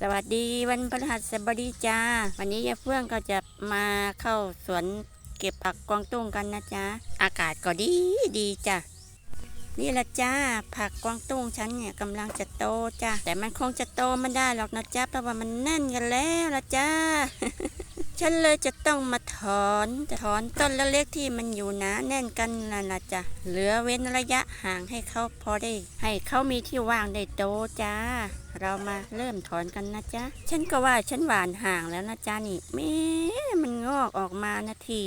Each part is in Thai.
สวัสดีวันพฤหัสบดีจ้า วันนี้ยายเฟื่องก็จะมาเข้าสวนเก็บผักกวางตุ้งกันนะจ๊ะ อากาศก็ดีดีจ้ะ นี่ละจ้าผักกวางตุ้งฉันเนี่ยกำลังจะโตจ้ะ แต่มันคงจะโตไม่ได้หรอกนะจ๊ะเพราะว่ามันแน่นกันแล้วละจ้า ฉันเลยจะต้องมาถอนถอนต้นเล็กๆที่มันอยู่หนาแน่นกันนั่นละจ้ะเหลือเว้นระยะห่างให้เขาพอได้ ให้เขามีที่ว่างได้โตจ้า เรามาเริ่มถอนกันนะจ๊ะ ฉันก็ว่าฉันหวานห่างแล้วนะจ๊ะนี่แม่มันงอกออกมานาที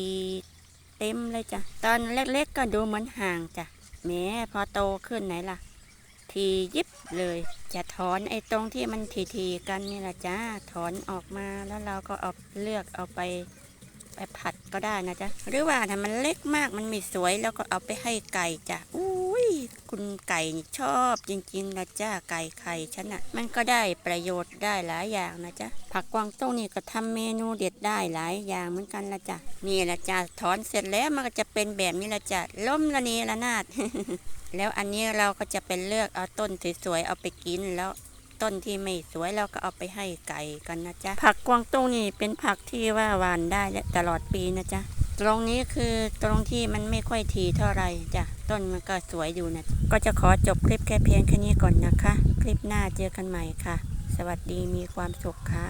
เต็มเลยจ้ะ ตอนเล็กๆก็ดูเหมือนห่างจ้ะแม้พอโตขึ้นไหนล่ะ ทียิบเลย จะถอนไอ้ตรงที่มันทีๆกันนี่แหละจ้าถอนออกมาแล้วเราก็เอาเลือกเอาไปไปผัดก็ได้นะจ๊ะหรือว่าถ้ามันเล็กมากมันไม่สวยแล้วก็เอาไปให้ไก่จ้ะอู้ คุณไก่ชอบจริงๆนะจ้าไก่ไข่ฉันอะมันก็ได้ประโยชน์ได้หลายอย่างนะจ๊ะผักกวางตุ้งนี่ก็ทำเมนูเด็ดได้หลายอย่างเหมือนกันละจ้ะนี่ละจ้ะถอนเสร็จแล้วมันก็จะเป็นแบบนี้ละจ้ะล้มละเนระนาดแล้วอันนี้เราก็จะเป็นเลือกเอาต้นสวยๆเอาไปกินแล้วต้นที่ไม่สวยเราก็เอาไปให้ไก่กันนะจ๊ะผักกวางตุ้งนี่เป็นผักที่ว่าหวานได้ตลอดปีนะจ๊ะ ตรงนี้คือตรงที่มันไม่ค่อยทีเท่าไหร่จ้ะต้นมันก็สวยอยู่นะ ก็จะขอจบคลิปแค่เพียงแค่นี้ก่อนนะคะ คลิปหน้าเจอกันใหม่ค่ะ สวัสดีมีความสุขค่ะ